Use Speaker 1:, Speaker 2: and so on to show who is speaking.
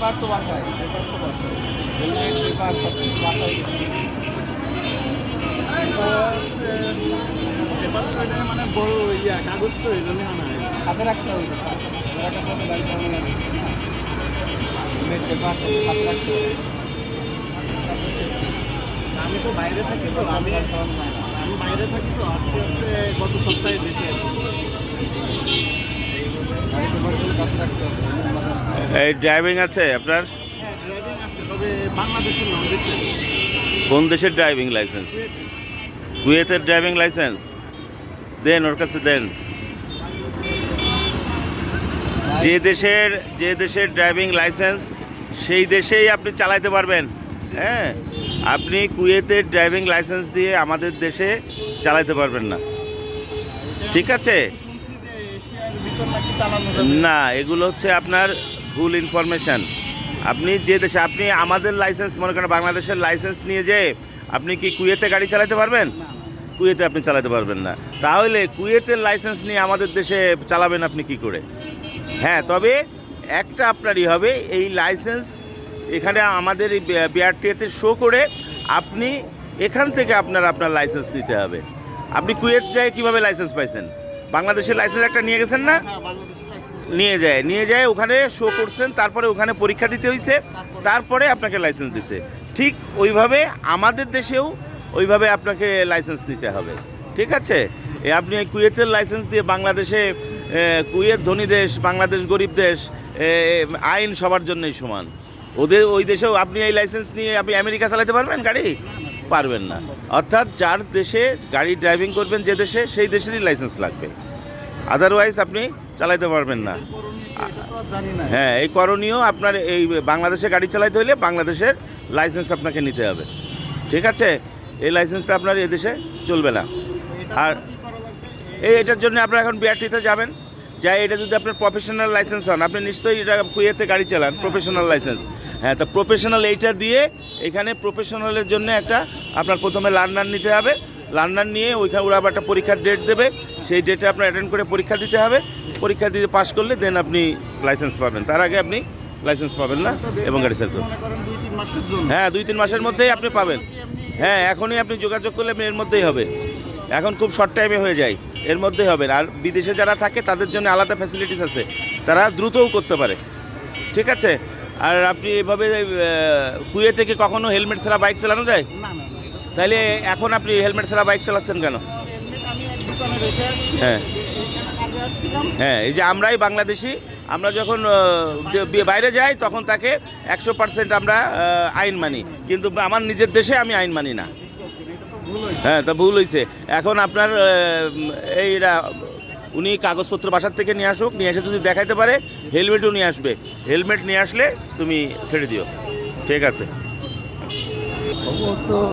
Speaker 1: Paper তো বাসায়। Paper তো বাসায় হেলমেট পেপার সব কিছু বাসায়
Speaker 2: পেপার মানে বড় ইয়া কাগজ তো এই জন্য আনা হয়েছে।
Speaker 1: হাতে রাখতে হবে হাতে রাখার পরে গাড়ি চালানো যাবে হেলমেট পেপার হাতে রাখতে হবে।
Speaker 2: আমি তো বাইরে থাকি তো আমি আমি বাইরে থাকি তো আস্তে আস্তে গত সপ্তাহে দেশে
Speaker 1: গাড়ি কাছে রাখতে হবে।
Speaker 3: এই ড্রাইভিং আছে আপনার?
Speaker 2: হ্যাঁ
Speaker 3: কোন দেশের ড্রাইভিং লাইসেন্স কুয়েতের। ড্রাইভিং লাইসেন্স দেন ওর কাছে দেন। যে দেশের যে দেশের ড্রাইভিং লাইসেন্স সেই দেশেই আপনি চালাইতে পারবেন। হ্যাঁ আপনি কুয়েতের ড্রাইভিং লাইসেন্স দিয়ে আমাদের দেশে চালাইতে পারবেন না। ঠিক আছে? না এগুলো হচ্ছে আপনার ভুল ইনফরমেশন আপনি যে দেশে আপনি আমাদের লাইসেন্স মনে করেন বাংলাদেশের লাইসেন্স নিয়ে যেয়ে আপনি কি কুয়েতে গাড়ি চালাতে পারবেন। কুয়েতে আপনি চালাতে পারবেন না। তাহলে কুয়েতের লাইসেন্স নিয়ে আমাদের দেশে চালাবেন আপনি কি করে? হ্যাঁ তবে একটা আপনারই হবে এই লাইসেন্স এখানে আমাদের এই বিআরটিএতে শো করে আপনি এখান থেকে আপনার আপনার লাইসেন্স নিতে হবে। আপনি কুয়েত যায় কীভাবে লাইসেন্স পাইছেন? বাংলাদেশের লাইসেন্স একটা নিয়ে গেছেন না?
Speaker 2: হ্যাঁ।
Speaker 3: নিয়ে যায়। নিয়ে যায়, ওখানে শো করছেন, তারপরে ওখানে পরীক্ষা দিতে হয়েছে তারপরে আপনাকে লাইসেন্স দিছে। ঠিক ওইভাবে আমাদের দেশেও ওইভাবে আপনাকে লাইসেন্স নিতে হবে। ঠিক আছে? আপনি কুয়েতের লাইসেন্স দিয়ে বাংলাদেশে কুয়েত ধনী দেশ, বাংলাদেশ গরিব দেশ আইন সবার জন্যই সমান। ওদের, ওই দেশেও আপনি এই লাইসেন্স নিয়ে আপনি আমেরিকা চালাতে পারবেন গাড়ি? পারবেন না। অর্থাৎ যার দেশে গাড়ি ড্রাইভিং করবেন যে দেশে, সেই দেশেরই লাইসেন্স লাগবে। আদারওয়াইজ আপনি চালাতে পারবেন না। হ্যাঁ এই করণীয় আপনার এই বাংলাদেশে গাড়ি চালাইতে হলে বাংলাদেশের লাইসেন্স আপনাকে নিতে হবে। ঠিক আছে? এই লাইসেন্সটা আপনার এদেশে চলবে না। আর এই এটার জন্য আপনার এখন বিআরটিতে যাবেন। যাই এটা যদি আপনার প্রফেশনাল লাইসেন্স হন, আপনি নিশ্চয়ই এটা কুয়েতে গাড়ি চালান প্রফেশনাল লাইসেন্স হ্যাঁ তো প্রফেশনাল এইটা দিয়ে এখানে প্রফেশনালের জন্য একটা আপনার প্রথমে লার্নার নিতে হবে। লার্নার নিয়ে ওইখানে ওরা আবার একটা পরীক্ষার ডেট দেবে। সেই ডেটে আপনার অ্যাটেন্ড করে পরীক্ষা দিতে হবে। পরীক্ষা দিতে পাশ করলে দেন আপনি লাইসেন্স পাবেন। তার আগে আপনি লাইসেন্স পাবেন না এবং গাড়ি
Speaker 2: জন্য
Speaker 3: হ্যাঁ দুই, তিন মাসের মধ্যেই আপনি পাবেন। হ্যাঁ এখনই আপনি যোগাযোগ করলে আপনি এর মধ্যেই হবে। এখন খুব শর্ট টাইমে হয়ে যায়। এর মধ্যেই হবে। আর বিদেশে যারা থাকে, তাদের জন্য আলাদা ফ্যাসিলিটিস আছে। তারা দ্রুতও করতে পারে। ঠিক আছে? আর আপনি এভাবে কুয়ে থেকে কখনো হেলমেট ছাড়া বাইক চালানো যায়?
Speaker 2: না
Speaker 3: এখন আপনি হেলমেট ছাড়া বাইক চালাচ্ছেন কেন? হ্যাঁ। হ্যাঁ এই যে আমরাই বাংলাদেশি, আমরা যখন বাইরে যাই, তখন তাকে একশো পার্সেন্ট আমরা আইন মানি। কিন্তু আমার নিজের দেশে আমি আইন মানি না। হ্যাঁ তা ভুল হয়েছে এখন আপনার এইরা উনি কাগজপত্র বাসার থেকে নিয়ে আসুক, নিয়ে এসে যদি দেখাইতে পারে, হেলমেটও নিয়ে আসবে। হেলমেট নিয়ে আসলে তুমি ছেড়ে দিও। ঠিক আছে।